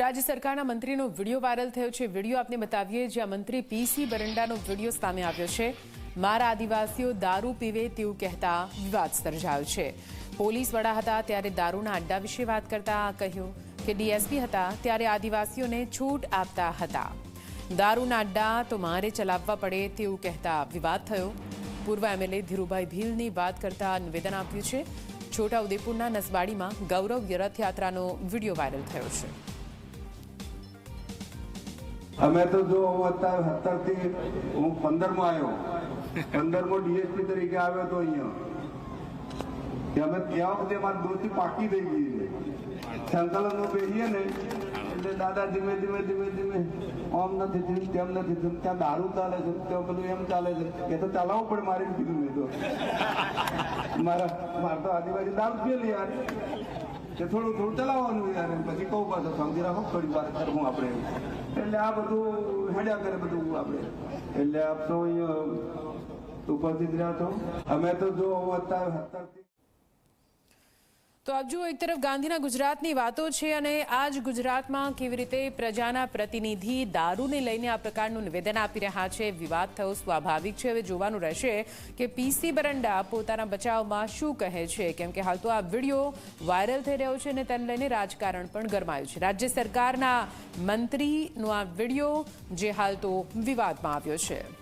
રાજ્ય સરકારના મંત્રીનો video viral થયો છે. વીડિયો આપને બતાવીએ, જ્યાં મંત્રી પીસી બરંડાનો વીડિયો સામે આવ્યો છે. મારા આદિવાસીઓ દારૂ પીવે તેવું કહેતા વિવાદ સર્જાયો છે. પોલીસ વડા હતા ત્યારે દારૂના અડ્ડા વિશે વાત કરતા કહ્યું કે ડીએસપી હતા ત્યારે આદિવાસીઓને છૂટ આપતા હતા. દારૂના અડ્ડા તો મારે ચલાવવા પડે તેવું કહેતા વિવાદ થયો. પૂર્વ એમએલએ ધીરુભાઈ ભીલની વાત કરતા નિવેદન આપ્યું છે. છોટાઉદેપુરના નસવાડીમાં ગૌરવ રથયાત્રાનો વીડિયો વાયરલ થયો છે. અમે તો જો હું અત્યારે સત્તરથી હું પંદરમો આવ્યો. પંદરમો ડીએસપી તરીકે આવ્યો તો અહીંયા. અમે ત્યાં સુધી મારી દોસ્તી પાકી થઈ ગઈ સંકલનમાં બેસીએ ને, એટલે દાદા ધીમે ધીમે ધીમે ધીમે આમ નથી થયું, તેમ નથી થયું. ત્યાં દારૂ ચાલે છે, ત્યાં પેલું એમ ચાલે છે. એ તો ચલાવવું પડે મારે કીધું મેં તો. મારા મારે તો આદિવાસી દારૂ પીએ યાર. કે થોડું થોડું ચલાવવાનું યાર પછી કહું પાછો સમજી રાખો થોડી વાર કરવું આપણે. એટલે આ બધું હેડ્યા કરે બધું આપણે. એટલે આપ અહીંયા ઉપસ્થિત રહ્યા છો. અમે તો જો અત્યારે તો આપ જુઓ, એક તરફ ગાંધીના ગુજરાતની વાતો છે અને આ જ ગુજરાતમાં કેવી રીતે પ્રજાના પ્રતિનિધિ દારૂને લઈને આ પ્રકારનું નિવેદન આપી રહ્યા છે. વિવાદ થયો, સ્વાભાવિક છે. હવે જોવાનું રહેશે કે પીસી બરંડા પોતાના બચાવમાં શું કહે છે. કેમ કે હાલ તો આ વીડિયો વાયરલ થઈ રહ્યો છે અને તેને લઈને રાજકારણ પણ ગરમાયું છે. રાજ્ય સરકારના મંત્રીનો આ વીડિયો જે હાલ તો વિવાદમાં આવ્યો છે.